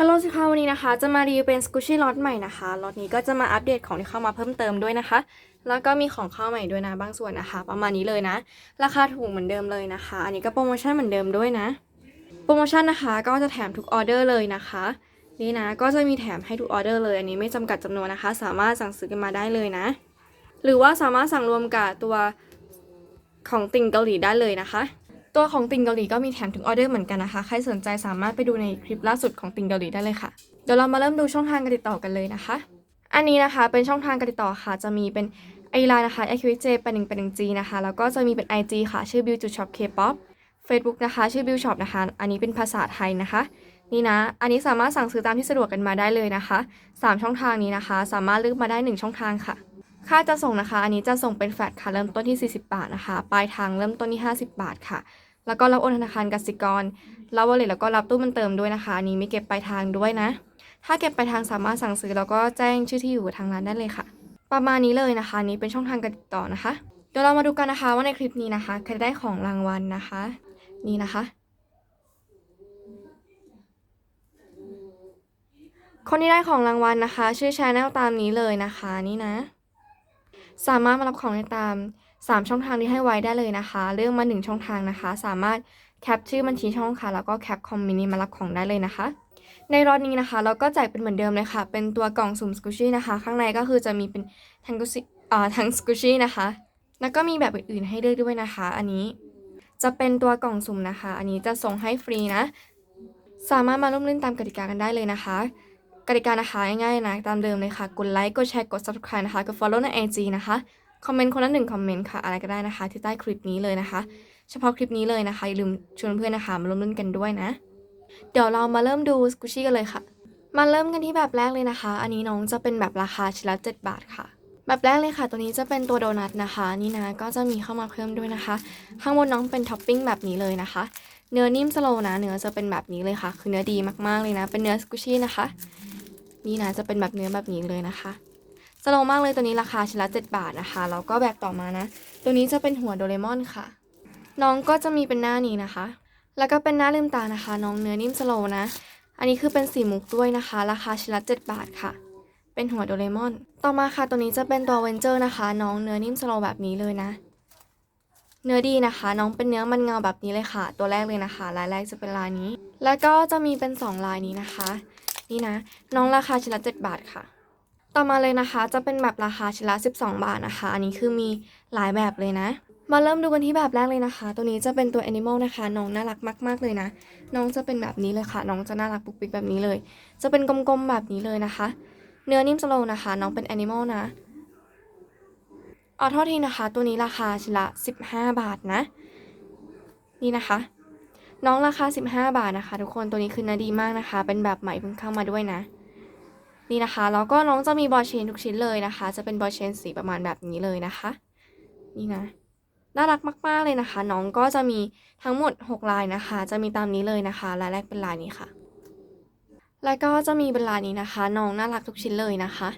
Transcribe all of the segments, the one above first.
ฮัลโหลสิคะวันนี้นะคะ จะมารีวิวเป็นสกูชี่ล็อตใหม่นะคะล็อตนี้ก็จะมาอัปเดตของที่เข้ามาเพิ่มเติมด้วยนะคะ แล้วก็มีของเข้าใหม่ด้วยนะบางส่วนนะคะ ประมาณนี้เลยนะ ราคาถูกเหมือนเดิมเลยนะคะ อันนี้ก็โปรโมชั่นเหมือนเดิมด้วยนะ โปรโมชั่นนะคะก็จะแถมทุกออเดอร์เลยนะคะ นี่นะก็จะมีแถมให้ทุกออเดอร์เลย อันนี้ไม่จำกัดจำนวนนะคะ สามารถสั่งซื้อกันมาได้เลยนะ หรือว่าสามารถสั่งรวมกับตัวของติ่งเกาหลีได้เลยนะคะ ตัวของติงเกาหลีก็มีแถมถึงออเดอร์เหมือนกันนะคะ ใครสนใจสามารถไปดูในคลิปล่าสุดของติงเกาหลีได้เลยค่ะ เดี๋ยวเรามาเริ่มดูช่องทางการติดต่อกันเลยนะคะ อันนี้นะคะเป็นช่องทางการติดต่อค่ะ จะมีเป็นไอไลน์นะคะ a q j 8 1 8 1 g นะคะ แล้วก็จะมีเป็น IG ค่ะ ชื่อ Bill จุด Shop K-pop Facebook นะคะ ชื่อ Bill Shop นะคะ อันนี้เป็นภาษาไทยนะคะ นี่นะ อันนี้สามารถสั่งซื้อตามที่สะดวกกันมาได้เลยนะคะสามช่องทางนี้นะคะ สามารถเลือกมาได้หนึ่งช่องทางค่ะ ค่าจะส่งนะคะ อันนี้จะส่งเป็นแฟลตค่ะ เริ่มต้นที่ 40 บาทนะคะ ปลายทางเริ่มต้นที่ 50 บาทค่ะ แล้วก็รับโอนธนาคารกสิกร รับวอลเล็ตแล้วก็รับตู้มันเติมด้วยนะคะอันนี้มีเก็บปลายทางด้วยนะ ถ้าเก็บปลายทางสามารถสั่งซื้อแล้วก็แจ้งชื่อที่อยู่ทางร้านได้เลยค่ะ ประมาณนี้เลยนะคะอันนี้เป็นช่องทางการติดต่อนะคะ เดี๋ยวเรามาดูกันนะคะว่าในคลิปนี้นะคะใครจะได้ของรางวัลนะคะ นี่นะคะ คนที่ได้ของรางวัลนะคะ ชื่อชาแนลตามนี้เลยนะคะ นี่นะ สามารถมารับของได้ตาม 3 ช่องทางที่ให้ไว้ได้เลยนะคะเลือกมา 1 ช่องทางนะคะ สามารถแคปชื่อบัญชีช่องค่ะ แล้วก็แคปคอมมินี้มารับของได้เลยนะคะ ในรอบนี้นะคะ เราก็แจกเป็นเหมือนเดิมเลยค่ะ เป็นตัวกล่องสุ่มสกูชี่นะคะ ข้างในก็คือจะมีเป็นทั้งกุชิอ่าทั้งสกูชี่นะคะ แล้วก็มีแบบอื่นๆให้เลือกด้วยนะคะ อันนี้จะเป็นตัวกล่องสุ่มนะคะ อันนี้จะส่งให้ฟรีนะ สามารถมาร่วมเล่นตามกติกากันได้เลยนะคะ กติกานะคะง่ายๆนะ ตามเดิมเลยค่ะ กดไลค์ กดแชร์ กด subscribe นะคะ กด follow ใน IG นะคะ คอมเมนต์คนละหนึ่งคอมเมนต์ค่ะอะไรก็ได้นะคะ ที่ใต้คลิปนี้เลยนะคะ เฉพาะคลิปนี้เลยนะคะอย่าลืมชวนเพื่อนนะคะมาร่วมเล่นกันด้วยนะ เดี๋ยวเรามาเริ่มดูสกูชี่กันเลยค่ะมาเริ่มกันที่แบบแรกเลยนะคะ อันนี้น้องจะเป็นแบบราคาชิ้นละ7บาทค่ะ แบบแรกเลยค่ะ ตัวนี้จะเป็นตัวโดนัทนะคะ นี่นะ ก็จะมีเข้ามาเพิ่มด้วยนะคะ ข้างบนน้องเป็นท็อปปิ้งแบบนี้เลยนะคะ เนื้อนิ่มสโลนะ เนื้อจะเป็นแบบนี้เลยค่ะ คือเนื้อดีมากๆเลยนะ เป็นเนื้อสกูชี่นะคะ นี่นะ จะเป็นแบบเนื้อแบบนี้เลยนะคะ สโลมากเลยตัวนี้ราคาชิ้นละ7บาทนะคะ แล้วก็แบบต่อมานะ ตัวนี้จะเป็นหัวโดเรมอนค่ะ น้องก็จะมีเป็นหน้านี้นะคะ แล้วก็เป็นหน้าลืมตานะคะ น้องเนื้อนิ่มสโลนะ อันนี้คือเป็นสีมุกด้วยนะคะ ราคาชิ้นละ7บาทค่ะ เป็นหัวโดเรมอน ต่อมาค่ะตัวนี้จะเป็นตัวเวนเจอร์นะคะ น้องเนื้อนิ่มสโลแบบนี้เลยนะ เนื้อดีนะคะ น้องเป็นเนื้อมันเงาแบบนี้เลยค่ะ ตัวแรกเลยนะคะ ลายแรกจะเป็นลายนี้ แล้วก็จะมีเป็นสองลายนี้นะคะ นี่นะ น้องราคาชิ้นละ7บาทค่ะ ต่อมาเลยนะคะ จะเป็นแบบราคาชิ้นละ 12 บาทนะคะ อันนี้คือมีหลายแบบเลยนะ มาเริ่มดูกันที่แบบแรกเลยนะคะ ตัวนี้จะเป็นตัว Animal นะคะ น้องน่ารักมากๆเลยนะ น้องจะเป็นแบบนี้เลยค่ะ น้องจะน่ารักปุกปิกแบบนี้เลย จะเป็นกลมๆแบบนี้เลยนะคะ เนื้อนิ่มสโลนะคะ น้องเป็น Animal นะเอาโทษทีนะคะ ตัวนี้ราคาชิ้นละ 15 บาทนะ นี่นะคะ น้องราคา 15 บาทนะคะ ทุกคน ตัวนี้คือนื้อดีมากนะคะ เป็นแบบใหม่เพิ่งเข้ามาด้วยนะ นี่นะคะแล้วก็น้องจะมีบอลเชนทุกชิ้นเลยนะคะ จะเป็นบอลเชนสีประมาณแบบนี้เลยนะคะ นี่นะน่ารักมากๆเลยนะคะ น้องก็จะมีทั้งหมด 6 ลายนะคะ จะมีตามนี้เลยนะคะลายแรกเป็นลายนี้ค่ะ แล้วก็จะมีเป็นลายนี้นะคะ น้องน่ารักทุกชิ้นเลยนะคะ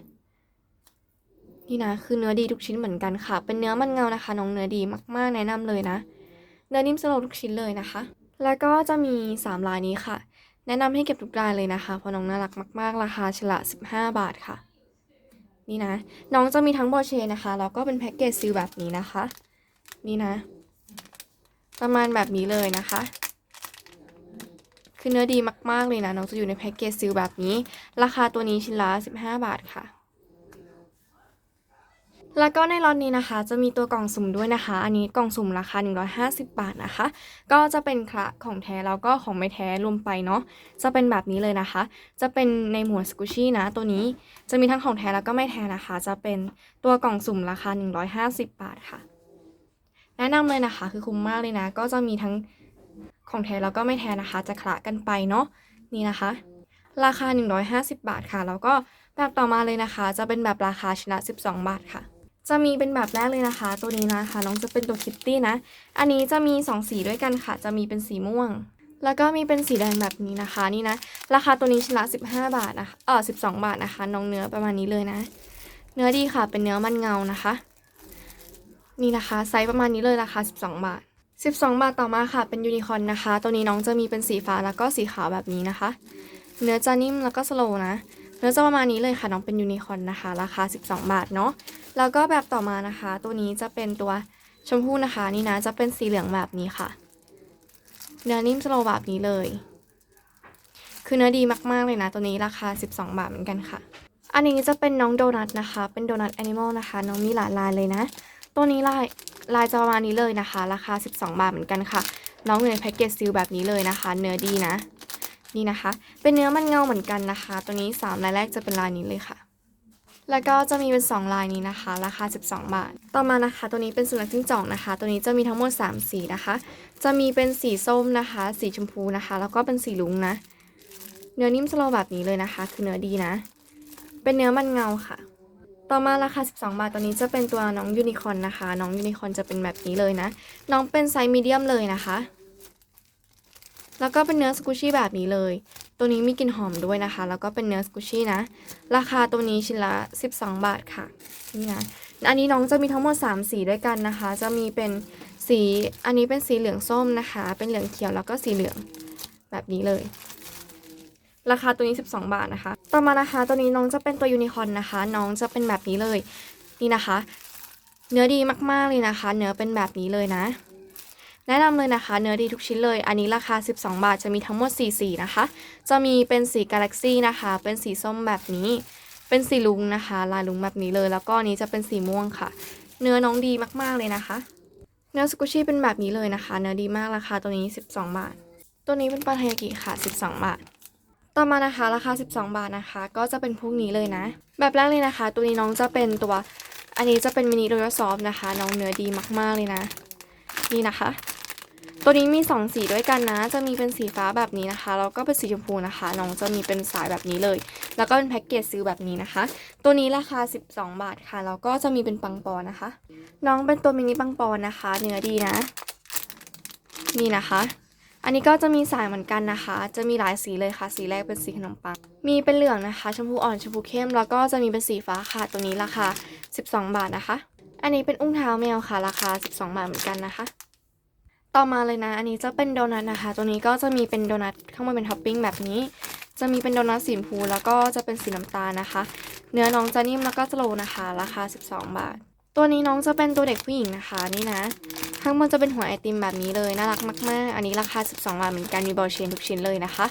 นี่นะคือเนื้อดีทุกชิ้นเหมือนกันค่ะ เป็นเนื้อมันเงานะคะ น้องเนื้อดีมากๆแนะนำเลยนะ เนื้อนิ่มสโลว์ทุกชิ้นเลยนะคะ แล้วก็จะมี 3 ลายนี้ค่ะ แนะนำให้เก็บทุกรายเลยนะคะ เพราะน้องน่ารักมากๆ ราคาชละ 15 บาทค่ะ นี่นะ น้องจะมีทั้งบอเชนะคะ แล้วก็เป็นแพ็กเกจซีลแบบนี้นะคะ นี่นะ ประมาณแบบนี้เลยนะคะ คือเนื้อดีมากๆเลยนะ น้องจะอยู่ในแพ็กเกจซีลแบบนี้ ราคาตัวนี้ชิ้นละ 15 บาทค่ะ แล้วก็ในล็อตนี้นะคะ จะมีตัวกล่องสุ่มด้วยนะคะ อันนี้กล่องสุ่มราคา 150 บาทนะคะ ก็จะเป็นคระของแท้แล้วก็ของไม่แท้รวมไปเนาะ จะเป็นแบบนี้เลยนะคะ จะเป็นในหมวดสกูชี่นะ ตัวนี้จะมีทั้งของแท้แล้วก็ไม่แท้นะคะ จะเป็นตัวกล่องสุ่มราคา 150 บาทค่ะ แนะนำเลยนะคะ คือคุ้มมากเลยนะ ก็จะมีทั้งของแท้แล้วก็ไม่แท้นะคะ จะคละกันไปเนาะ นี่นะคะ ราคา 150 บาทค่ะ แล้วก็แบบต่อมาเลยนะคะ จะเป็นแบบราคาชิ้นละ12 บาทค่ะ จะมีเป็นแบบแรกเลยนะคะ ตัวนี้นะคะ น้องจะเป็นตัวคิตตี้นะ อันนี้จะมี 2 สีด้วยกันค่ะ จะมีเป็นสีม่วง แล้วก็มีเป็นสีแดงแบบนี้นะคะนี่นะ ราคาตัวนี้ชิ้นละ 15 บาทนะคะเออ12 บาทนะคะ น้องเนื้อประมาณนี้เลยนะ เนื้อดีค่ะ เป็นเนื้อมันเงานะคะ นี่นะคะ ไซส์ประมาณนี้เลยราคา 12 บาท 12 บาทต่อมาค่ะ เป็นยูนิคอร์นนะคะ ตัวนี้น้องจะมีเป็นสีฟ้าแล้วก็สีขาวแบบนี้นะคะ เนื้อจะนิ่มแล้วก็สโลว์นะ เนื้อจะประมาณนี้เลยค่ะ น้องเป็นยูนิคอร์นนะคะ ราคา 12 บาทเนาะ แล้วก็แบบต่อมานะคะ ตัวนี้จะเป็นตัวชมพู่นะคะ นี่นะจะเป็นสีเหลืองแบบนี้ค่ะ เนื้อนิ่มสโลแบบนี้เลย คือเนื้อดีมากๆเลยนะ ตัวนี้ราคา 12 บาทเหมือนกันค่ะ อันนี้จะเป็นน้องโดนัทนะคะ เป็นโดนัทแอนิมอลนะคะ น้องมีหลายลายเลยนะ ตัวนี้ลายลายจะประมาณนี้เลยนะคะ ราคา 12 บาทเหมือนกันค่ะ น้องอยู่ในแพ็กเกจซีลแบบนี้เลยนะคะ เนื้อดีนะ นี่นะคะ เป็นเนื้อมันเงาเหมือนกันนะคะ ตัวนี้3ลายแรกจะเป็นลายนี้เลยค่ะ แล้วก็จะมีเป็น 2 ลายนี้นะคะ ราคา 12 บาท ต่อมานะคะ ตัวนี้เป็นสุนัขจิ้งจอกนะคะ ตัวนี้จะมีทั้งหมด 3 สีนะคะ จะมีเป็นสีส้มนะคะ สีชมพูนะคะ แล้วก็เป็นสีลุงนะ เนื้อนิ่มสโลแบบนี้เลยนะคะ คือเนื้อดีนะ เป็นเนื้อมันเงาค่ะ ต่อมาราคา 12 บาท ตัวนี้จะเป็นตัวน้องยูนิคอนนะคะ น้องยูนิคอนจะเป็นแบบนี้เลยนะ น้องเป็นไซส์มีเดียมเลยนะคะ แล้วก็เป็นเนื้อสกูชี่แบบนี้เลย ตัวนี้มีกลิ่นหอมด้วยนะคะ แล้วก็เป็นเนื้อสกูชี่นะ ราคาตัวนี้ชิ้นละ 12 บาทค่ะนี่นะอันนี้น้องจะมีทั้งหมด 3 สีด้วยกันนะคะ จะมีเป็นสีอันนี้เป็นสีเหลืองส้มนะคะ เป็นเหลืองเขียวแล้วก็สีเหลืองแบบนี้เลย ราคาตัวนี้ 12 บาทนะคะ ต่อมานะคะตัวนี้น้องจะเป็นตัวยูนิคอร์นนะคะ น้องจะเป็นแบบนี้เลย นี่นะคะ เนื้อดีมากๆเลยนะคะ เนื้อเป็นแบบนี้เลยนะ แนะนำเลยนะคะ เนื้อดีทุกชิ้นเลย อันนี้ราคา 12 บาทจะมีทั้งหมด4สีนะคะ จะมีเป็นสีกาแล็กซี่นะคะ เป็นสีส้มแบบนี้ เป็นสีลุงนะคะ ลายลุงแบบนี้เลย แล้วก็นี้จะเป็นสีม่วงค่ะ เนื้อน้องดีมากๆเลยนะคะ เนื้อสกุชี่เป็นแบบนี้เลยนะคะ เนื้อดีมากราคาตัวนี้ 12 บาท ตัวนี้เป็นปลาไทยากิค่ะ 12 บาทต่อมานะคะราคา 12 บาทนะคะ ก็จะเป็นพวกนี้เลยนะ แบบแรกเลยนะคะ ตัวนี้น้องจะเป็นตัว อันนี้จะเป็นมินิโรยซอฟนะคะ น้องเนื้อดีมากๆเลยนะ นี่นะคะ ตัวนี้มี 2 สีด้วยกันนะ จะมีเป็นสีฟ้าแบบนี้นะคะ แล้วก็เป็นสีชมพูนะคะ น้องจะมีเป็นสายแบบนี้เลย แล้วก็เป็นแพ็กเกจซีลแบบนี้นะคะ ตัวนี้ราคา 12 บาทค่ะ แล้วก็จะมีเป็นปังปอนนะคะ น้องเป็นตัวมินิปังปอนนะคะ เนื้อดีนะ นี่นะคะอันนี้ก็จะมีสายเหมือนกันนะคะ จะมีหลายสีเลยค่ะ สีแรกเป็นสีขนมปัง มีเป็นเหลืองนะคะ ชมพูอ่อน ชมพูเข้ม แล้วก็จะมีเป็นสีฟ้าค่ะ ตัวนี้ราคา 12 บาทนะคะ อันนี้เป็นอุ้งเท้าแมวค่ะ ราคา 12 บาทเหมือนกันนะคะ ต่อมาเลยนะ อันนี้จะเป็นโดนัทนะคะ ตัวนี้ก็จะมีเป็นโดนัทข้างบนเป็นท็อปปิ้งแบบนี้ จะมีเป็นโดนัทสีชมพูแล้วก็จะเป็นสีน้ำตาลนะคะ เนื้อน้องจะนิ่มแล้วก็สโลว์นะคะ ราคา 12 บาท ตัวนี้น้องจะเป็นตัวเด็กผู้หญิงนะคะนี่นะ ข้างบนจะเป็นหัวไอติมแบบนี้เลยน่ารักมาก ๆ อันนี้ราคา 12 บาทเหมือนกันมีบอลเชนทุกชิ้นเลยนะคะ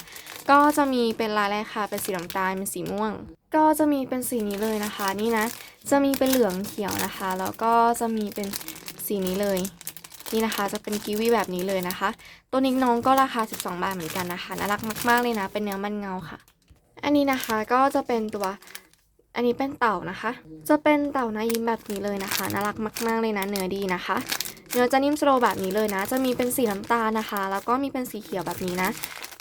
ก็จะมีเป็นลายแรกค่ะเป็นสีน้ำตาลเป็นสีม่วง ก็จะมีเป็นสีนี้เลยนะคะ นี่นะ จะมีเป็นเหลืองเขียวนะคะ แล้วก็จะมีเป็นสีนี้เลยนี่นะคะจะเป็นกีวีแบบนี้เลยนะคะ ตัวนี้น้องก็ราคา 12 บาทเหมือนกันนะคะน่ารักมาก ๆ เลยนะ เป็นเนื้อมันเงาค่ะ อันนี้นะคะก็จะเป็นตัว อันนี้เป็นเต่านะคะ จะเป็นเต่านายิ้มแบบนี้เลยนะคะ น่ารักมาก ๆ เลยนะ เนื้อดีนะคะ เนื้อจะนิ่มสโลแบบนี้เลยนะ จะมีเป็นสีน้ำตาลนะคะ แล้วก็มีเป็นสีเขียวแบบนี้นะ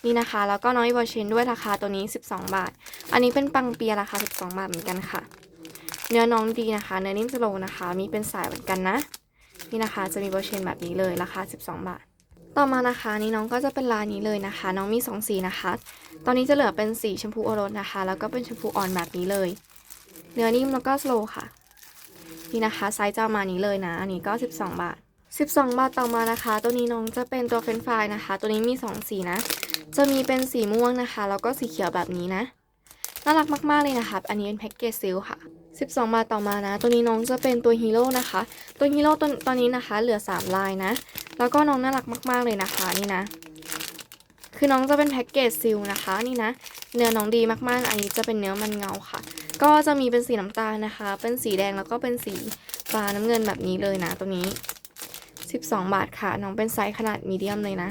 นี่นะคะ แล้วก็น้อยบอเชนด้วยราคาตัวนี้ 12 บาท อันนี้เป็นปังเปียราคา 12 บาทเหมือนกันค่ะ เนื้อน้องดีนะคะ เนื้อนิ่มสโลนะคะ มีเป็นสายเหมือนกันนะ นี่นะคะ จะมีบอเชนแบบนี้เลย ราคา 12 บาทต่อมานะคะนี่น้องก็จะเป็นลายนี้เลยนะคะ น้องมี 2 สีนะคะ ตอนนี้จะเหลือเป็นสีชมพูโอรสนะคะ แล้วก็เป็นชมพูอ่อนแบบนี้เลย เนื้อนิ่มแล้วก็สโลค่ะ นี่นะคะไซส์จะมานี้เลยนะ อันนี้ก็ 12 บาท 12 บาทต่อมานะคะ ตัวนี้น้องจะเป็นตัวเฟรนฟรายนะคะ ตัวนี้มี 2 สีนะ จะมีเป็นสีม่วงนะคะ แล้วก็สีเขียวแบบนี้นะ น่ารักมากๆเลยนะคะ อันนี้เป็นแพ็กเกจซิลค่ะ 12 บาทต่อมานะ ตัวนี้น้องจะเป็นตัวฮีโร่นะคะ ตัวฮีโร่ตัวตอนนี้นะคะ เหลือ 3 ลายนะ แล้วก็น้องน่ารักมาก ๆเลยนะคะนี่นะคือน้องจะเป็นแพ็กเกจซิลนะคะนี่นะ เนื้อน้องดีมากๆ อันนี้จะเป็นเนื้อมันเงาค่ะ ก็จะมีเป็นสีน้ำตาลนะคะ เป็นสีแดงแล้วก็เป็นสีฟ้าน้ำเงินแบบนี้เลยนะตัวนี้ 12 บาทค่ะ น้องเป็นไซส์ขนาดมีเดียมเลยนะ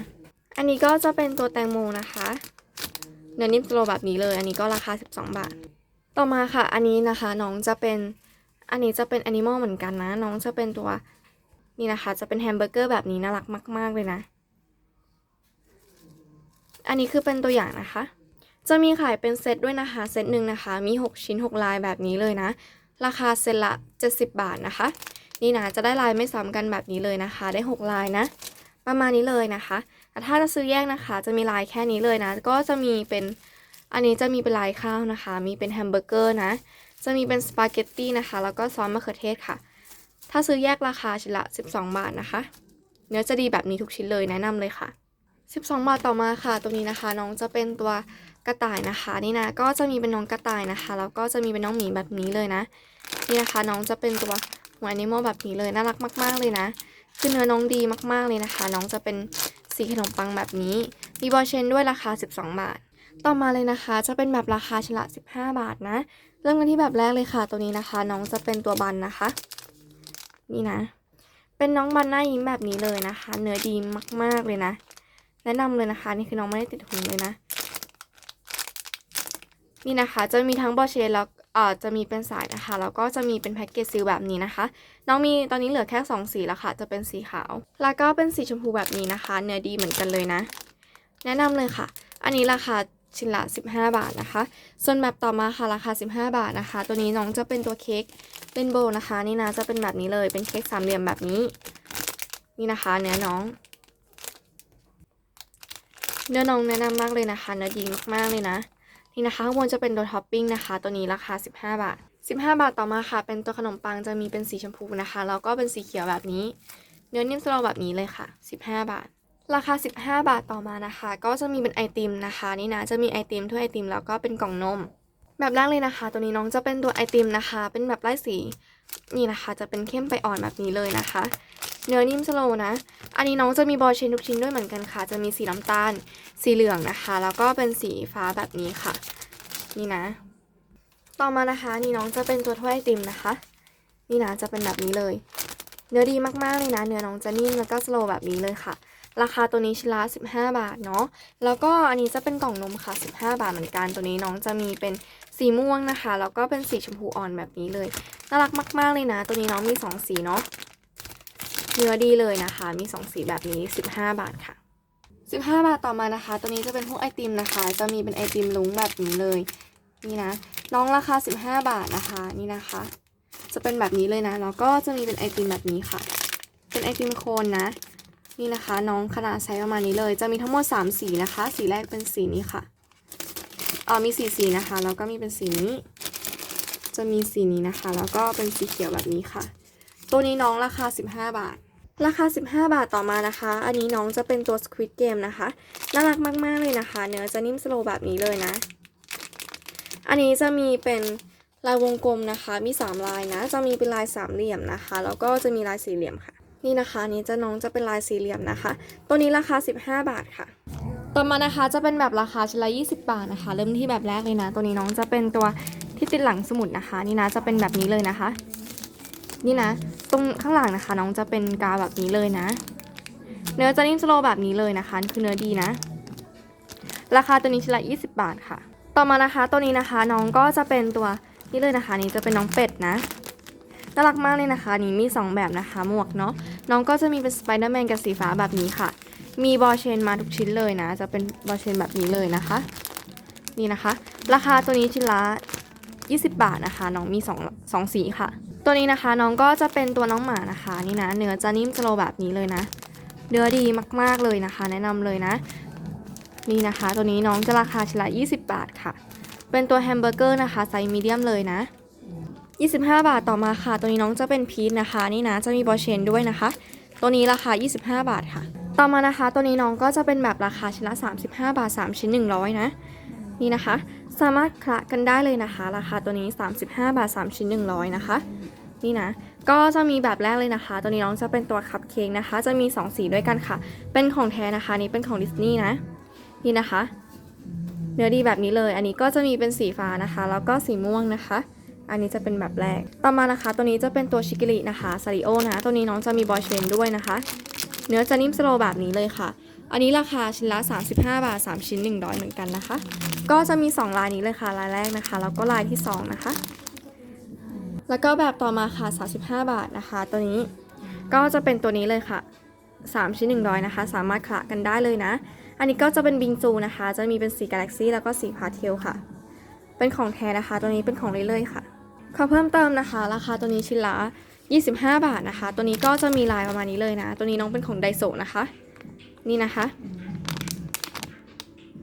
อันนี้ก็จะเป็นตัวแตงโมนะคะเนื้อนิ่มโลแบบนี้เลย อันนี้ก็ราคา 12 บาท ต่อมาค่ะ อันนี้นะคะน้องจะเป็นอันนี้จะเป็นแอนิมอลเหมือนกันนะ น้องจะเป็นตัวนี่นะคะ จะเป็นแฮมเบอร์เกอร์แบบนี้น่ารักมาก ๆ เลยนะ อันนี้คือเป็นตัวอย่างนะคะ จะมีขายเป็นเซตด้วยนะคะ เซตหนึ่งนะคะ มี 6 ชิ้น 6 ลายแบบนี้เลยนะ ราคาเซตละ 70 บาทนะคะ นี่นะจะได้ลายไม่ซ้ำกันแบบนี้เลยนะคะ ได้ 6 ลายนะ ประมาณนี้เลยนะคะแต่ถ้าจะซื้อแยกนะคะ จะมีลายแค่นี้เลยนะ ก็จะมีเป็นอันนี้จะมีเป็นลายข้าวนะคะ มีเป็นแฮมเบอร์เกอร์นะ จะมีเป็นสปาเกตตี้นะคะ แล้วก็ซอสมะเขือเทศค่ะ ถ้าซื้อแยกราคาชิ้นละ 12 บาทนะคะ เนื้อจะดีแบบนี้ทุกชิ้นเลยแนะนำเลยค่ะ 12 บาทต่อมาค่ะ ตัวนี้นะคะ น้องจะเป็นตัว กระต่ายนะคะ นี่นะก็จะมีเป็นน้องกระต่ายนะคะแล้วก็จะมีเป็นน้องหมีแบบนี้เลยนะนี่นะคะน้องจะเป็นตัวหัวแอนิมอลแบบนี้เลยน่ารักมาก ๆ เลยนะคือเนื้อน้องดีมากๆเลยนะคะ น้องจะเป็นสีขนมปังแบบนี้ มีบอลเชนด้วยราคา 12 บาท ต่อมาเลยนะคะ จะเป็นแบบราคาชละ 15 บาทนะ เริ่มกันที่แบบแรกเลยค่ะ ตัวนี้นะคะ น้องจะเป็นตัวบันนะคะ นี่นะ เป็นน้องบันหน้ายิ้มแบบนี้เลยนะคะ เนื้อดีมากๆเลยนะ แนะนำเลยนะคะ นี่คือน้องไม่ได้ติดหุงเลยนะ นี่นะคะจะมีทั้งบอเชแล้วเอ่อจะมีเป็นสายนะคะ แล้วก็จะมีเป็นแพ็กเกจซีลแบบนี้นะคะ น้องมีตอนนี้เหลือแค่สองสีแล้วค่ะ จะเป็นสีขาว แล้วก็เป็นสีชมพูแบบนี้นะคะ เนื้อดีเหมือนกันเลยนะ แนะนำเลยค่ะ อันนี้ราคาชิ้นละ 15 บาทนะคะ ส่วนแบบต่อมาค่ะราคา 15 บาทนะคะ ตัวนี้น้องจะเป็นตัวเค้กเป็นโบนะคะ นี่นะจะเป็นแบบนี้เลย เป็นเค้กสามเหลี่ยมแบบนี้ นี่นะคะ เนื้อน้อง เนื้อน้องแนะนำมากเลยนะคะ เนื้อดีมากๆเลยนะ นี่นะคะข้างบนจะเป็นตัวท็อปปิ้งนะคะ ตัวนี้ราคา 15 บาท 15 บาทต่อมาค่ะ เป็นตัวขนมปังจะมีเป็นสีชมพูนะคะ แล้วก็เป็นสีเขียวแบบนี้ เนื้อนิ่มสโลแบบนี้เลยค่ะ 15 บาท ราคา 15 บาทต่อมานะคะ ก็จะมีเป็นไอติมนะคะ นี่นะจะมีไอติมถ้วยไอติมแล้วก็เป็นกล่องนม แบบแรกเลยนะคะ ตัวนี้น้องจะเป็นตัวไอติมนะคะ เป็นแบบไล่สี นี่นะคะ จะเป็นเข้มไปอ่อนแบบนี้เลยนะคะ เนื้อนิ่มสโลว์นะ อันนี้น้องจะมีบอลเชนทุกชิ้นด้วยเหมือนกันค่ะ จะมีสีน้ำตาล สีเหลืองนะคะ แล้วก็เป็นสีฟ้าแบบนี้ค่ะ นี่นะ ต่อมานะคะนี่น้องจะเป็นตัวถ้วยไอติมนะคะ นี่นะจะเป็นแบบนี้เลย เนื้อดีมากๆเลยนะ เนื้อน้องจะนิ่มแล้วก็สโลว์แบบนี้เลยค่ะ ราคาตัวนี้ชิ้นละ15 บาทเนาะ แล้วก็อันนี้จะเป็นกล่องนมค่ะ 15 บาทเหมือนกัน ตัวนี้น้องจะมีเป็นสีม่วงนะคะ แล้วก็เป็นสีชมพูอ่อนแบบนี้เลย น่ารักมาก ๆเลยนะ ตัวนี้น้องมี 2 สีเนาะ เนื้อดีเลยนะคะ มี 2 สีแบบนี้ 15 บาทค่ะ 15 บาทต่อมานะคะ ตัวนี้จะเป็นพวกไอติมนะคะ จะมีเป็นไอติมลุงแบบนี้เลย นี่นะ น้องราคา 15 บาทนะคะ นี่นะคะ จะเป็นแบบนี้เลยนะ แล้วก็จะมีเป็นไอติมแบบนี้ค่ะ เป็นไอติมโคนนะ นี่นะคะ น้องขนาดไซส์ประมาณนี้เลย จะมีทั้งหมด 3 สีนะคะ สีแรกเป็นสีนี้ค่ะเออมีสีสีนะคะ แล้วก็มีเป็นสีนี้ จะมีสีนี้นะคะ แล้วก็เป็นสีเขียวแบบนี้ค่ะ ตัวนี้น้องราคา 15 บาท ราคา 15 บาทต่อมานะคะ อันนี้น้องจะเป็นตัว Squid Game นะคะ น่ารักมากๆเลยนะคะ เนื้อจะนิ่มสโลว์แบบนี้เลยนะ อันนี้จะมีเป็นลายวงกลมนะคะ มี 3 ลายนะ จะมีเป็นลายสามเหลี่ยมนะคะ แล้วก็จะมีลายสี่เหลี่ยมค่ะ นี่นะคะนนี้จะน้องจะเป็นลายสี่เหลี่ยมนะคะ ตัวนี้ราคา 15 บาทค่ะ ต่อมานะคะจะเป็นแบบราคาชิ้นละ20 บาทนะคะ เริ่มที่แบบแรกเลยนะ ตัวนี้น้องจะเป็นตัวที่ติดหลังสมุดนะคะ นี่นะจะเป็นแบบนี้เลยนะคะ นี่นะ ตรงข้างหลังนะคะ น้องจะเป็นกาแบบนี้เลยนะ เนื้อจะนิ่มสโลแบบนี้เลยนะคะ คือเนื้อดีนะ ราคาตัวนี้ชิ้นละ 20 บาทค่ะ ต่อมานะคะตัวนี้นะคะน้องก็จะเป็นตัวนี่เลยนะคะ นี่จะเป็นน้องเป็ดนะน่ารักมากเลยนะคะ นี่มี 2 แบบนะคะหมวกเนาะน้องก็จะมีเป็นสไปเดอร์แมนกับสีฟ้าแบบนี้ค่ะ มีบอลเชนมาทุกชิ้นเลยนะ จะเป็นบอลเชนแบบนี้เลยนะคะ นี่นะคะ ราคาตัวนี้ชิ้นละ 20 บาทนะคะ น้องมี2 2สีค่ะ ตัวนี้นะคะน้องก็จะเป็นตัวน้องหมานะคะนี่นะเนื้อจะนิ่มสโลแบบนี้เลยนะ เนื้อดีมากๆเลยนะคะ แนะนำเลยนะ นี่นะคะ ตัวนี้น้องจะราคาชิ้นละ20 บาทค่ะ เป็นตัวแฮมเบอร์เกอร์นะคะไซส์มีเดียมเลยนะ 25 บาทต่อมาค่ะ ตัวนี้น้องจะเป็นพีชนะคะ นี่นะจะมีบอเชนด้วยนะคะ ตัวนี้ราคา 25 บาทค่ะ ต่อมานะคะ ตัวนี้น้องก็จะเป็นแบบราคาชิ้นละ 35 บาท 3 ชิ้น 100 นะนี่นะคะ สามารถคละกันได้เลยนะคะ ราคาตัวนี้ 35 บาท 3 ชิ้น 100 นะคะ นี่นะ ก็จะมีแบบแรกเลยนะคะ ตัวนี้น้องจะเป็นตัวคัพเค้กนะคะ จะมี 2 สีด้วยกันค่ะ เป็นของแท้นะคะ นี่เป็นของดิสนีย์นะ นี่นะคะ เนื้อดีแบบนี้เลย อันนี้ก็จะมีเป็นสีฟ้านะคะ แล้วก็สีม่วงนะคะ อันนี้จะเป็นแบบแรก ต่อมานะคะ ตัวนี้จะเป็นตัวชิกิรินะคะซาริโอนะ ตัวนี้น้องจะมีบอยเชนด้วยนะคะ เนื้อจะนิ่มสโลแบบนี้เลยค่ะ อันนี้ราคาชิ้นละ 35 บาท 3 ชิ้น 100 เหมือนกันนะคะ ก็จะมี 2 ลายนี้เลยค่ะ ลายแรกนะคะ แล้วก็ลายที่ 2 นะคะ แล้วก็แบบต่อมาค่ะ 35 บาทนะคะ ตัวนี้ก็จะเป็นตัวนี้เลยค่ะ 3 ชิ้น 100 นะคะ สามารถคละกันได้เลยนะ อันนี้ก็จะเป็นบิงซูนะคะ จะมีเป็นสีกาแล็กซี่แล้วก็สีพาเทลค่ะ เป็นของแท้นะคะ ตัวนี้เป็นของเรื่อยๆค่ะ ขอเพิ่มเติมนะคะ ราคาตัวนี้ชิ้นละ 25 บาทนะคะ ตัวนี้ก็จะมีลายประมาณนี้เลยนะ ตัวนี้น้องเป็นของไดโซนะคะ นี่นะคะ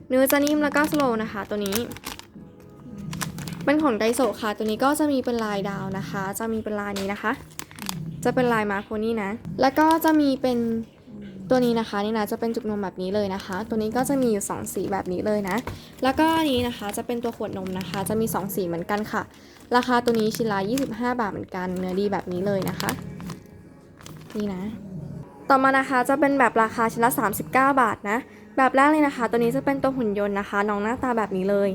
เนื้อจะนิ่มแล้วก็สโลว์นะคะ ตัวนี้ เป็นของไดโซค่ะ ตัวนี้ก็จะมีเป็นลายดาวนะคะ จะมีเป็นลายนี้นะคะ จะเป็นลายมาโพนี่นะ แล้วก็จะมีเป็นตัวนี้นะคะนี่นะจะเป็นจุกนมแบบนี้เลยนะคะ ตัวนี้ก็จะมีอยู่ 2 สีแบบนี้เลยนะ แล้วก็อันนี้นะคะจะเป็นตัวขวดนมนะคะ จะมี 2 สีเหมือนกันค่ะ ราคาตัวนี้ชิ้นละ25 บาทเหมือนกันเนื้อดีแบบนี้เลยนะคะ นี่นะ ต่อมานะคะจะเป็นแบบราคาชิ้นละ 39 บาทนะ แบบแรกเลยนะคะ ตัวนี้จะเป็นตัวหุ่นยนต์นะคะน้องหน้าตาแบบนี้เลย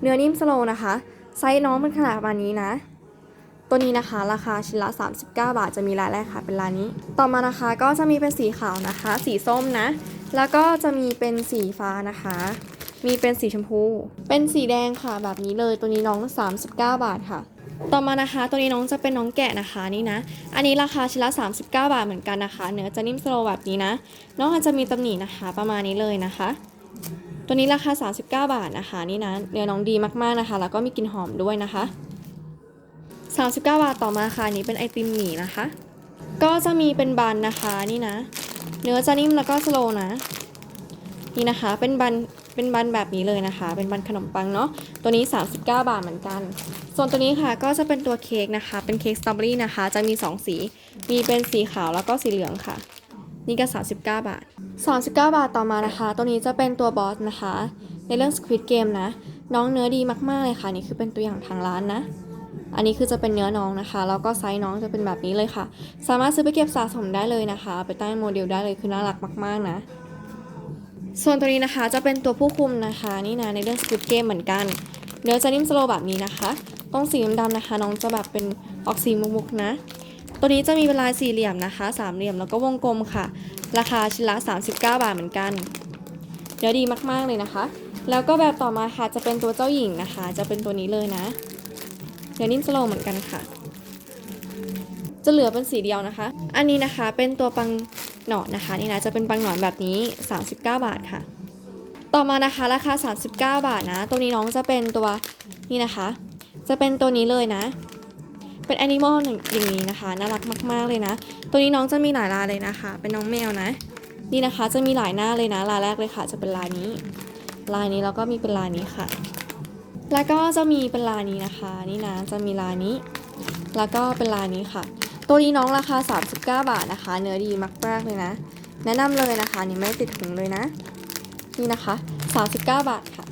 เนื้อนิ่มสโลนะคะ ไซส์น้องเป็นขนาดประมาณนี้นะ ตัวนี้นะคะราคาชิ้นละ 39 บาทจะมีรายแรกค่ะเป็นรายนี้ ต่อมานะคะก็จะมีเป็นสีขาวนะคะ สีส้มนะ แล้วก็จะมีเป็นสีฟ้านะคะ มีเป็นสีชมพู เป็นสีแดงค่ะแบบนี้เลยตัวนี้น้อง 39 บาทค่ะต่อมานะคะ ตัวนี้น้องจะเป็นน้องแกะนะคะนี่นะ อันนี้ราคาชิ้นละ 39 บาทเหมือนกันนะคะ เนื้อจะนิ่มสโลแบบนี้นะ น้องอาจจะมีตำหนินะคะ ประมาณนี้เลยนะคะ ตัวนี้ราคา 39 บาทนะคะ นี่นะเนื้อน้องดีมากๆนะคะ แล้วก็มีกลิ่นหอมด้วยนะคะ 39 บาทต่อมาค่ะนี้เป็นไอติมหมี่นะคะ ก็จะมีเป็นบันนะคะนี่นะ เนื้อจะนิ่มแล้วก็สโลนะ นี่นะคะเป็นบันเป็นบันแบบนี้เลยนะคะ เป็นบันขนมปังเนาะตัวนี้ 39 บาทเหมือนกัน ส่วนตัวนี้ค่ะก็จะเป็นตัวเค้กนะคะ เป็นเค้กสตรอเบอรี่นะคะ จะมี 2 สี มีเป็นสีขาวแล้วก็สีเหลืองค่ะ นี่ก็ 39 บาท 39 บาทต่อมานะคะ ตัวนี้จะเป็นตัวบอสนะคะ ในเรื่อง Squid Game นะ น้องเนื้อดีมากๆเลยค่ะ นี่คือเป็นตัวอย่างทางร้านนะ อันนี้คือจะเป็นเนื้อน้องนะคะ แล้วก็ไซส์น้องจะเป็นแบบนี้เลยค่ะ สามารถซื้อไปเก็บสะสมได้เลยนะคะ ไปตั้งโมเดลได้เลยคือน่ารักมาก ๆ นะ ส่วนตัวนี้นะคะจะเป็นตัวผู้คุมนะคะ นี่นะในเรื่อง Squid Game เหมือนกัน เนื้อจะนิ่มสโลว์แบบนี้นะคะ ตรงสีดำๆนะคะ น้องจะแบบเป็นออกสีมุกๆนะ ตัวนี้จะมีเป็นลายสี่เหลี่ยมนะคะ สามเหลี่ยมแล้วก็วงกลมค่ะ ราคาชิ้นละ 39 บาทเหมือนกันเนื้อดีมากๆเลยนะคะ แล้วก็แบบต่อมาค่ะจะเป็นตัวเจ้าหญิงนะคะ จะเป็นตัวนี้เลยนะเนื้อนิ่มสโลเหมือนกันค่ะ จะเหลือเป็นสีเดียวนะคะ อันนี้นะคะเป็นตัวปังหนอนนะคะนี่นะจะเป็นปังหนอนแบบนี้ 39 บาทค่ะ ต่อมานะคะราคา 39 บาทนะ ตัวนี้น้องจะเป็นตัวนี่นะคะ จะเป็นตัวนี้เลยนะ เป็นแอนิมอลอย่างนี้นะคะ น่ารักมากๆเลยนะ ตัวนี้น้องจะมีหลายลายเลยนะคะ เป็นน้องแมวนะ นี่นะคะจะมีหลายหน้าเลยนะ ลายแรกเลยค่ะ จะเป็นลายนี้ ลายนี้แล้วก็มีเป็นลายนี้ค่ะ แล้วก็จะมีเป็นลายนี้นะคะ นี่นะ จะมีลายนี้ แล้วก็เป็นลายนี้ค่ะ ตัวนี้น้องราคา 39 บาทนะคะ เนื้อดีมากๆเลยนะ แนะนำเลยนะคะ นี่ไม่ติดถุงเลยนะ นี่นะคะ 39 บาทค่ะ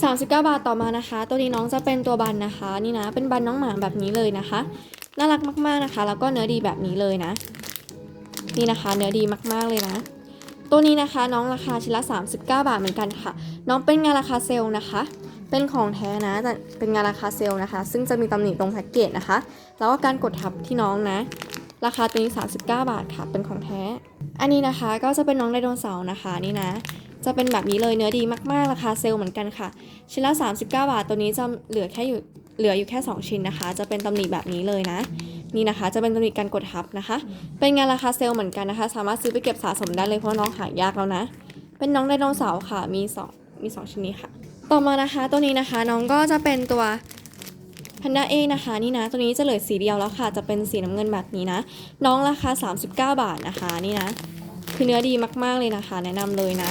39 บาทต่อมานะคะ ตัวนี้น้องจะเป็นตัวบันนะคะ นี่นะ เป็นบันน้องหมาแบบนี้เลยนะคะ น่ารักมากๆนะคะ แล้วก็เนื้อดีแบบนี้เลยนะ นี่นะคะ เนื้อดีมากๆเลยนะ ตัวนี้นะคะน้องราคาชิ้นละ 39 บาทเหมือนกันค่ะ น้องเป็นงานราคาเซลล์นะคะ เป็นของแท้นะแต่เป็นงานราคาเซลล์นะคะ ซึ่งจะมีตำหนิตรงแพ็กเกจนะคะ แล้วก็การกดทับที่น้องนะ ราคาตัวนี้ 39 บาทค่ะ เป็นของแท้ อันนี้นะคะก็จะเป็นน้องไดโนเสาร์นะคะ นี่นะ จะเป็นแบบนี้เลยเนื้อดีมากๆ ราคาเซลล์เหมือนกันค่ะ ชิ้นละ 39 บาท ตัวนี้จะเหลือแค่อยู่เหลืออยู่แค่ 2 ชิ้นนะคะ จะเป็นตำหนิแบบนี้เลยนะ นี่นะคะ จะเป็นตำหนิการกดทับนะคะ เป็นงานราคาเซลล์เหมือนกันนะคะ สามารถซื้อไปเก็บสะสมได้เลยเพราะน้องหายากแล้วนะ เป็นน้องไดโนเสาร์ค่ะ มีสองมีสองชิ้นนี้ค่ะ ต่อมานะคะตัวนี้นะคะน้องก็จะเป็นตัว p พนด้าเอนะคะนี่นะ ตัวนี้จะเหลือสีเดียวแล้วค่ะ จะเป็นสีน้ำเงินแบบนี้นะ น้องราคา 39 บาทนะคะนี่นะ คือเนื้อดีมากๆเลยนะคะ แนะนำเลยนะ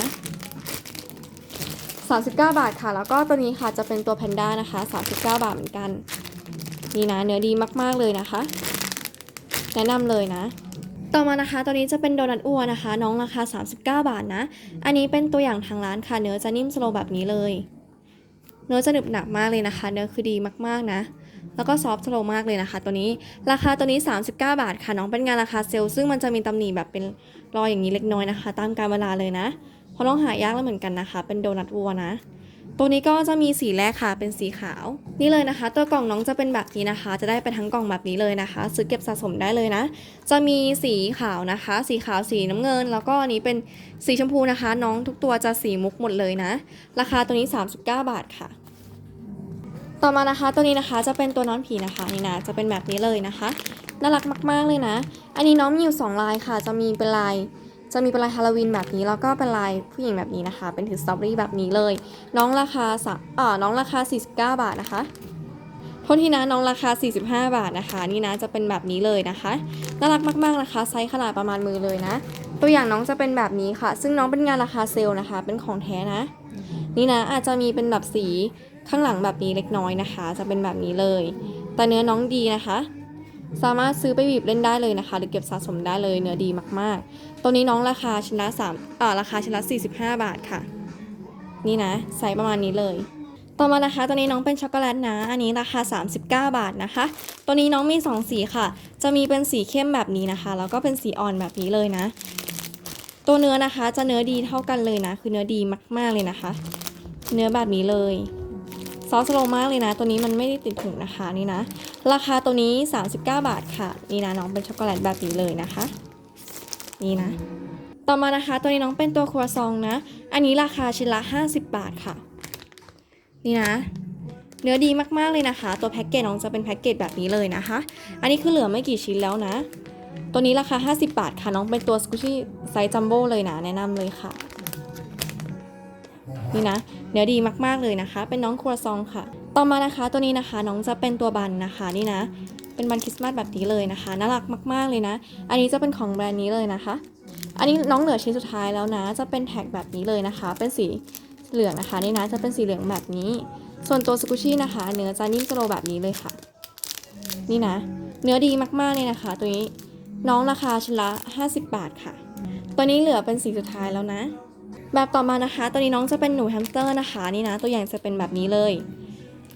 39 บาทค่ะ แล้วก็ตัวนี้ค่ะจะเป็นตัวแพนด้านะคะ 39 บาทเหมือนกัน นี่นะเนื้อดีมากๆเลยนะคะ แนะนำเลยนะต่อมานะคะ ตัวนี้จะเป็นโดนัทอัวนะคะ น้องราคา 39 บาทนะ อันนี้เป็นตัวอย่างทางร้านค่ะ เนื้อจะนิ่มสโลว์แบบนี้เลย เนื้อจะหนึบหนับมากเลยนะคะ เนื้อคือดีมากๆนะ แล้วก็ซอฟต์สโลว์มากเลยนะคะ ตัวนี้ ราคาตัวนี้ 39 บาทค่ะ น้องเป็นงานราคาเซลล์ซึ่งมันจะมีตำหนิแบบเป็นรอยอย่างนี้เล็กน้อยนะคะ ตามกาลเวลาเลยนะ ราะน้องหายากแล้วเหมือนกันนะคะ เป็นโดนัทวัวนะ ตัวนี้ก็จะมีสีแรกค่ะ เป็นสีขาว นี่เลยนะคะ ตัวกล่องน้องจะเป็นแบบนี้นะคะ จะได้ไปทั้งกล่องแบบนี้เลยนะคะ ซื้อเก็บสะสมได้เลยนะ จะมีสีขาวนะคะ สีขาวสีน้ำเงิน แล้วก็อันนี้เป็นสีชมพูนะคะ น้องทุกตัวจะสีมุกหมดเลยนะ ราคาตัวนี้ 39 บาทค่ะต่อมานะคะตัวนี้นะคะจะเป็นตัวน้อนผีนะคะนี่นะจะเป็นแบบนี้เลยนะคะน่ารักมาก ๆเลยนะ อันนี้น้องมีอยู่ 2 ลายค่ะ จะมีเป็นลาย จะมีเป็นลายฮาโลวีนแบบนี้แล้วก็เป็นลายผู้หญิงแบบนี้นะคะ เป็นถือสตรอเบอรี่แบบนี้เลย น้องราคาสะอ่าน้องราคา 49 บาทนะคะโทษทีนะน้องราคา 45 บาทนะคะ นี่นะจะเป็นแบบนี้เลยนะคะน่ารักมากๆนะคะไซส์ขนาดประมาณมือเลยนะ ตัวอย่างน้องจะเป็นแบบนี้ค่ะ ซึ่งน้องเป็นงานราคาเซลล์นะคะ เป็นของแท้นะ นี่นะอาจจะมีเป็นแบบสีข้างหลังแบบนี้เล็กน้อยนะคะ จะเป็นแบบนี้เลยแต่เนื้อน้องดีนะคะ สามารถซื้อไปบีบเล่นได้เลยนะคะ หรือเก็บสะสมได้เลยเนื้อดีมากๆ ตัวนี้น้องราคาชิ้นละ3อ่าราคาชิ้นละ45 บาทค่ะ นี่นะไซส์ประมาณนี้เลย ต่อมานะคะ ตัวนี้น้องเป็นช็อกโกแลตนะ อันนี้ราคา 39 บาทนะคะ ตัวนี้น้องมี 2 สีค่ะ จะมีเป็นสีเข้มแบบนี้นะคะ แล้วก็เป็นสีอ่อนแบบนี้เลยนะ ตัวเนื้อนะคะจะเนื้อดีเท่ากันเลยนะ คือเนื้อดีมากๆเลยนะคะ เนื้อแบบนี้เลย ซอสโลมากเลยนะ ตัวนี้มันไม่ได้ติดถุงนะคะนี่นะ ราคาตัวนี้ 39 บาทค่ะ นี่นะน้องเป็นช็อกโกแลตแบบนี้เลยนะคะ นี่นะ ต่อมานะคะ ตัวนี้น้องเป็นตัวครัวซองนะ อันนี้ราคาชิ้นละ 50 บาทค่ะ นี่นะ เนื้อดีมากๆเลยนะคะ ตัวแพ็กเกจน้องจะเป็นแพ็กเกจแบบนี้เลยนะคะ อันนี้คือเหลือไม่กี่ชิ้นแล้วนะ ตัวนี้ราคา 50 บาทค่ะน้องเป็นตัวสกูชี่ไซส์จัมโบ้เลยนะแนะนำเลยค่ะ นี่นะ เนื้อดีมากๆเลยนะคะ เป็นน้องครัวซองค่ะ ต่อมานะคะตัวนี้นะคะน้องจะเป็นตัวบันนะคะนี่นะ เป็นบันคริสต์มาสแบบนี้เลยนะคะน่ารักมากๆเลยนะ อันนี้จะเป็นของแบรนด์นี้เลยนะคะ อันนี้น้องเหลือชิ้นสุดท้ายแล้วนะ จะเป็นแท็กแบบนี้เลยนะคะ เป็นสีเหลืองนะคะนี่นะจะเป็นสีเหลืองแบบนี้ ส่วนตัวสกูชี่นะคะเนื้อจะนิ่มสโลแบบนี้เลยค่ะ นี่นะ เนื้อดีมากๆเลยนะคะ ตัวนี้น้องราคาชิ้นละ 50 บาทค่ะ ตัวนี้เหลือเป็นสีสุดท้ายแล้วนะ แบบต่อมานะคะ ตัวนี้น้องจะเป็นหนูแฮมสเตอร์นะคะนี่นะ ตัวอย่างจะเป็นแบบนี้เลย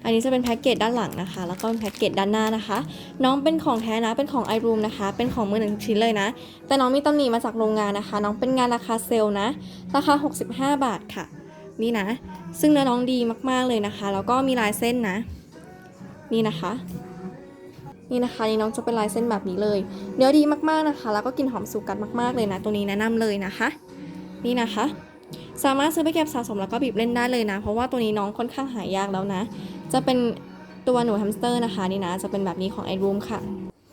อันนี้จะเป็นแพ็กเกจด้านหลังนะคะ แล้วก็เป็นแพ็กเกจด้านหน้านะคะ น้องเป็นของแท้นะ เป็นของ iRoom นะคะ เป็นของมือหนึ่งทุกชิ้นเลยนะ แต่น้องมีตำหนิมาจากโรงงานนะคะ น้องเป็นงานราคาเซลล์นะ ราคา 65 บาทค่ะ นี่นะ ซึ่งเนื้อน้องดีมากๆเลยนะคะ แล้วก็มีลายเส้นนะ นี่นะคะนี่นะคะนี่น้องจะเป็นลายเส้นแบบนี้เลย เนื้อดีมากๆนะคะ แล้วก็กลิ่นหอมสุกัดมากๆเลยนะ ตัวนี้แนะนำเลยนะคะ นี่นะคะ สามารถซื้อไปเก็บสะสมแล้วก็บีบเล่นได้เลยนะ เพราะว่าตัวนี้น้องค่อนข้างหายากแล้วนะ จะเป็นตัวหนูแฮมสเตอร์นะคะนี่นะ จะเป็นแบบนี้ของ i r o o m ค่ะ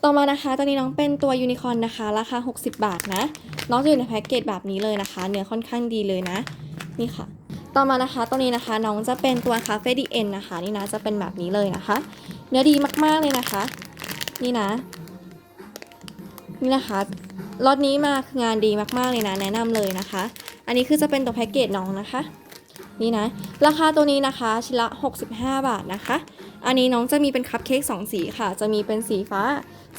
ต่อมานะคะ ตัวนี้น้องเป็นตัวยูนิคอร์นนะคะ ราคา 60 บาทนะ น้องจะอยู่ในแพ็กเกจแบบนี้เลยนะคะ เนื้อค่อนข้างดีเลยนะ นี่ค่ะ ต่อมานะคะตัวนี้นะคะน้องจะเป็นตัวคาเฟ่ดีเอ็นนะคะนี่นะจะเป็นแบบนี้เลยนะคะ เนื้อดีมากๆเลยนะคะ นี่นะ นี่นะคะรถนี้มางานดีมากๆเลยนะ แนะนำเลยนะคะ อันนี้คือจะเป็นตัวแพ็กเกจน้องนะคะ นี่นะ ราคาตัวนี้นะคะชิ้นละ 65 บาทนะคะ อันนี้น้องจะมีเป็นคัพเค้ก2 สีค่ะ จะมีเป็นสีฟ้า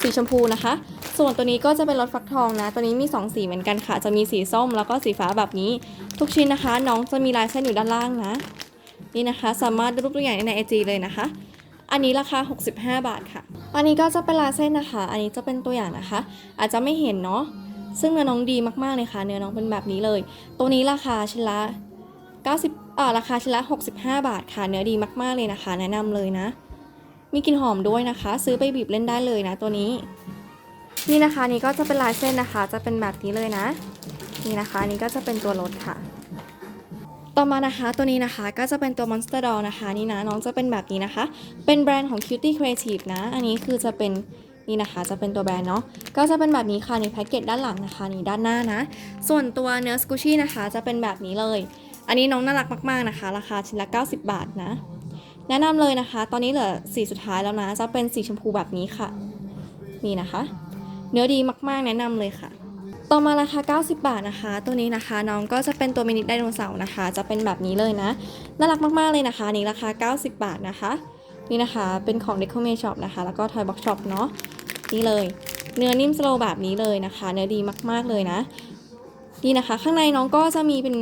สีชมพูนะคะ ส่วนตัวนี้ก็จะเป็นรสฟักทองนะ ตัวนี้มี 2 สีเหมือนกันค่ะ จะมีสีส้มแล้วก็สีฟ้าแบบนี้ ทุกชิ้นนะคะ น้องจะมีลายเส้นอยู่ด้านล่างนะ นี่นะคะ สามารถดูรูปตัวอย่างในไอจีเลยนะคะอันนี้ราคา 65 บาทค่ะ อันนี้ก็จะเป็นลายเส้นนะคะ อันนี้จะเป็นตัวอย่างนะคะ อาจจะไม่เห็นเนาะ ซึ่งเนื้อน้องดีมากๆเลยค่ะ เนื้อน้องเป็นแบบนี้เลย ตัวนี้ราคาชิ้นละ 90อ่าราคาชิ้นละ 65 บาทค่ะ เนื้อดีมากๆเลยนะคะ แนะนำเลยนะ มีกลิ่นหอมด้วยนะคะ ซื้อไปบีบเล่นได้เลยนะ ตัวนี้ นี่นะคะนี่ก็จะเป็นลายเส้นนะคะ จะเป็นแบบนี้เลยนะ นี่นะคะนี่ก็จะเป็นตัวรถค่ะต่อมานะคะตัวนี้นะคะก็จะเป็นตัว Monster Doll นะคะนี่นะน้องจะเป็นแบบนี้นะคะ เป็นแบรนด์ของ Cutie Creative นะ อันนี้คือจะเป็น นี่นะคะจะเป็นตัวแบรนด์เนาะก็จะเป็นแบบนี้ค่ะในแพ็กเกจด้านหลังนะคะนี่ด้านหน้านะ ส่วนตัวเนื้อสกูชี่นะคะจะเป็นแบบนี้เลย อันนี้น้องน่ารักมากๆนะคะ ราคาชิ้นละ 90 บาทนะ แนะนำเลยนะคะ ตอนนี้เหลือสีสุดท้ายแล้วนะ จะเป็นสีชมพูแบบนี้ค่ะ นี่นะคะ เนื้อดีมากๆแนะนำเลยค่ะต่อมาราคา 90 บาทนะคะ ตัวนี้นะคะน้องก็จะเป็นตัวมินิไดโนเสาร์นะคะ จะเป็นแบบนี้เลยนะ น่ารักมากๆเลยนะคะนี่ราคา 90 บาทนะคะ นี่นะคะเป็นของ Deco m a Shop นะคะ แล้วก็ Toy Box Shop เนาะ นี่เลย เนื้อนิ่มสโลว์แบบนี้เลยนะคะ เนื้อดีมากๆเลยนะ นี่นะคะ ข้างในน้องก็จะมีเป็น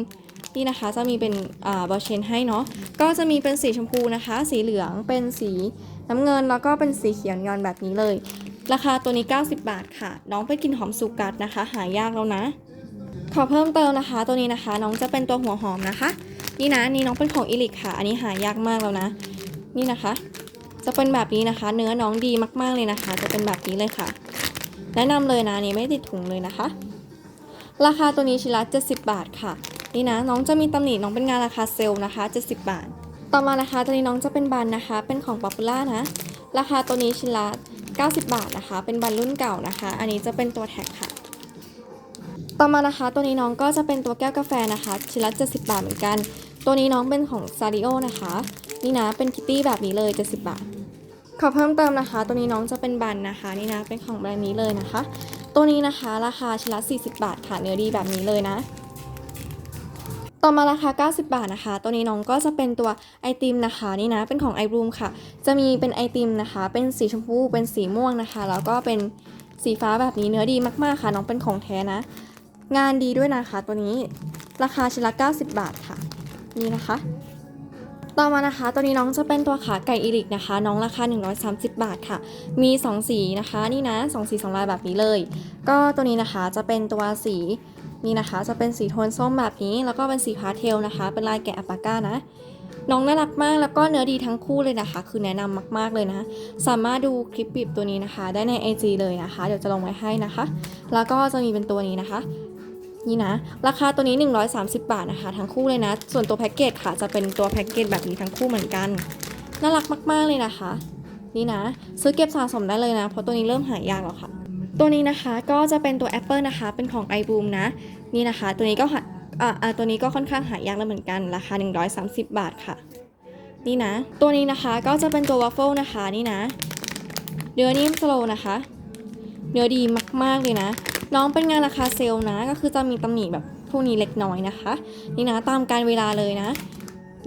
นี่นะคะจะมีเป็นอ่าบอเชนให้เนาะก็จะมีเป็นสีชมพูนะคะ สีเหลืองเป็นสีน้ำเงินแล้วก็เป็นสีเขียวยอนแบบนี้เลย ราคาตัวนี้ 90 บาทค่ะ น้องเป็นกลินหอมสุกัดนะคะ หายากแล้วนะ ขอเพิ่มเติมนะคะ ตัวนี้นะคะ น้องจะเป็นตัวหัวหอมนะคะ นี่นะนี่น้องเป็นของอิลิกค่ะ อันนี้หายากมากแล้วนะ นี่นะคะ จะเป็นแบบนี้นะคะ เนื้อน้องดีมากๆเลยนะคะ จะเป็นแบบนี้เลยค่ะ แนะนำเลยนะนี่ไม่ติดถุงเลยนะคะ ราคาตัวนี้ชิ้นละ70 บาทค่ะ นี่นะน้องจะมีตำหนิน้องเป็นงานราคาเซลล์นะคะ 70 บาท ต่อมานะคะตัวนี้น้องจะเป็นบันนะคะ เป็นของป๊อปปูล่านะ ราคาตัวนี้ชิ้นละ90 บาทนะคะ เป็นบันรุ่นเก่านะคะ อันนี้จะเป็นตัวแท็กค่ะ ต่อมานะคะ ตัวนี้น้องก็จะเป็นตัวแก้วกาแฟนะคะชิ้นละ70 บาทเหมือนกัน ตัวนี้น้องเป็นของซาริโอนะคะ นี่นะเป็นคิตตี้แบบนี้เลย 70 บาท ขอเพิ่มเติมนะคะ ตัวนี้น้องจะเป็นบันนะคะนี่นะเป็นของแบรนด์นี้เลยนะคะ ตัวนี้นะคะราคาชิ้นละ40 บาทค่ะเนื้อดีแบบนี้เลยนะ ต่อมาราคา 90 บาทนะคะ ตัวนี้น้องก็จะเป็นตัวไอติมนะคะนี่นะเป็นของ i b l o o m ค่ะ จะมีเป็นไอติมนะคะ เป็นสีชมพูเป็นสีม่วงนะคะ แล้วก็เป็นสีฟ้าแบบนี้เนื้อดีมากๆค่ะ น้องเป็นของแท้นะ งานดีด้วยนะคะตัวนี้ราคาชิ้นละ 90 บาทค่ะ นี่นะคะ ต่อมานะคะ ตัวนี้น้องจะเป็นตัวขาไก่อีริกนะคะ น้องราคา 130 บาทค่ะ มี 2 สีนะคะ นี่นะ2สี2ลายแบบนี้เลย ก็ตัวนี้นะคะจะเป็นตัวสีนี่นะคะ จะเป็นสีโทนส้มแบบนี้ แล้วก็เป็นสีพาเทลนะคะ เป็นลายแกะอัปปาก้านะ น้องน่ารักมากแล้วก็เนื้อดีทั้งคู่เลยนะคะ คือแนะนำมาก ๆเลยนะ สามารถดูคลิปปิบตัวนี้นะคะ ได้ใน IG เลยนะคะ เดี๋ยวจะลงไว้ให้นะคะ แล้วก็จะมีเป็นตัวนี้นะคะ นี่นะ ราคาตัวนี้ 130 บาทนะคะ ทั้งคู่เลยนะ ส่วนตัวแพ็กเกจค่ะจะเป็นตัวแพ็กเกจแบบนี้ทั้งคู่เหมือนกัน น่ารักมาก ๆ เลยนะคะ นี่นะ ซื้อเก็บสะสมได้เลยนะ เพราะตัวนี้เริ่มหายากแล้วค่ะ ตัวนี้นะคะก็จะเป็นตัว Apple นะคะ เป็นของ i b o o m นะ นี่นะคะ ตัวนี้ก็หาอ่าอ่าตัวนี้ก็ค่อนข้างหายากแล้วเหมือนกัน ราคา 130 บาทค่ะ นี่นะ ตัวนี้นะคะก็จะเป็นตัววัฟเฟิลนะคะ นี่นะ เนื้อนิ่มสโลว์นะคะ เนื้อดีมากๆเลยนะ น้องเป็นงานราคาเซลล์นะ ก็คือจะมีตำหนิแบบพวกนี้เล็กน้อยนะคะ นี่นะตามการเวลาเลยนะ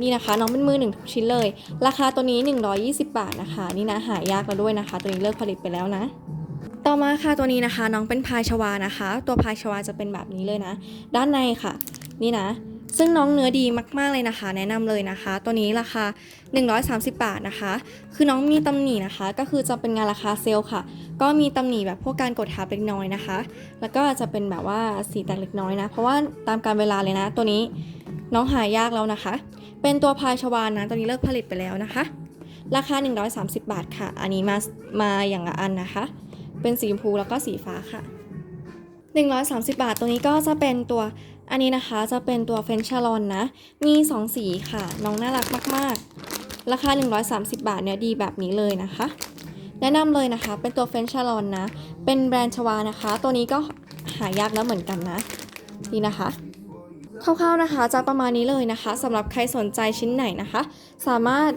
นี่นะคะน้องเป็นมือหนึ่งทุกชิ้นเลย ราคาตัวนี้ 120 บาทนะคะ นี่นะหายากแล้วด้วยนะคะ ตัวนี้เลิกผลิตไปแล้วนะต่อมาค่ะตัวนี้นะคะน้องเป็นพายชวานะคะ ตัวพายชวาจะเป็นแบบนี้เลยนะ ด้านในค่ะ นี่นะ ซึ่งน้องเนื้อดีมากๆเลยนะคะ แนะนำเลยนะคะ ตัวนี้ราคา 130 บาทนะคะ คือน้องมีตำหนินะคะ ก็คือจะเป็นงานราคาเซลล์ค่ะ ก็มีตำหนิแบบพวกการกดทับเล็กน้อยนะคะ แล้วก็จะเป็นแบบว่าสีแตกเล็กน้อยนะ เพราะว่าตามการเวลาเลยนะ ตัวนี้น้องหายากแล้วนะคะ เป็นตัวพายชวานะตัวนี้เลิกผลิตไปแล้วนะคะ ราคา 130 บาทค่ะ อันนี้มามาอย่างละอันนะคะ เป็นสีชมพูแล้วก็สีฟ้าค่ะ 130 บาท ตัวนี้ก็จะเป็นตัว อันนี้นะคะจะเป็นตัวเฟนชาลอนนะ มี 2 สีค่ะ น้องน่ารักมากๆ ราคา 130 บาทเนี่ยดีแบบนี้เลยนะคะ แนะนำเลยนะคะ เป็นตัวเฟนชาลอนนะ เป็นแบรนด์ชวานะคะ ตัวนี้ก็หายากแล้วเหมือนกันนะนี่นะคะคร่าวๆนะคะจะประมาณนี้เลยนะคะสำหรับใครสนใจชิ้นไหนนะคะ สามารถ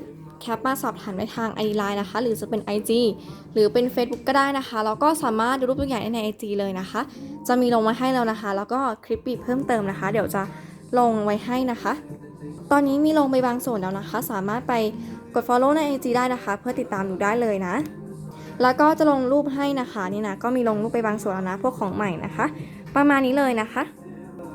แคปมาสอบถามได้ทาง ID Line นะคะ หรือจะเป็น IG หรือเป็น Facebook ก็ได้นะคะ แล้วก็สามารถดูรูปตัวอย่างได้ใน IG เลยนะคะ จะมีลงไว้ให้แล้วนะคะ แล้วก็คลิปปีเพิ่มเติมนะคะ เดี๋ยวจะลงไว้ให้นะคะ ตอนนี้มีลงไปบางส่วนแล้วนะคะ สามารถไปกด follow ใน IG ได้นะคะ เพื่อติดตามดูได้เลยนะ แล้วก็จะลงรูปให้นะคะนี่นะ ก็มีลงรูปไปบางส่วนแล้วนะ พวกของใหม่นะคะ ประมาณนี้เลยนะคะ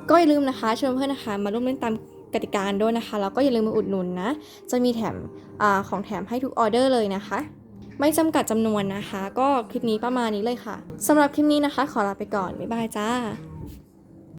ก็อย่าลืมนะคะชวนเพื่อนนะคะมาร่วมเล่นตาม กติกาด้วยนะคะ แล้วก็อย่าลืมมาอุดหนุนนะ จะมีแถมอของแถมให้ทุกออเดอร์เลยนะคะ ไม่จำกัดจำนวนนะคะ ก็คลิปนี้ประมาณนี้เลยค่ะสำหรับคลิปนี้นะคะ ขอลาไปก่อน บ๊ายบายจ้า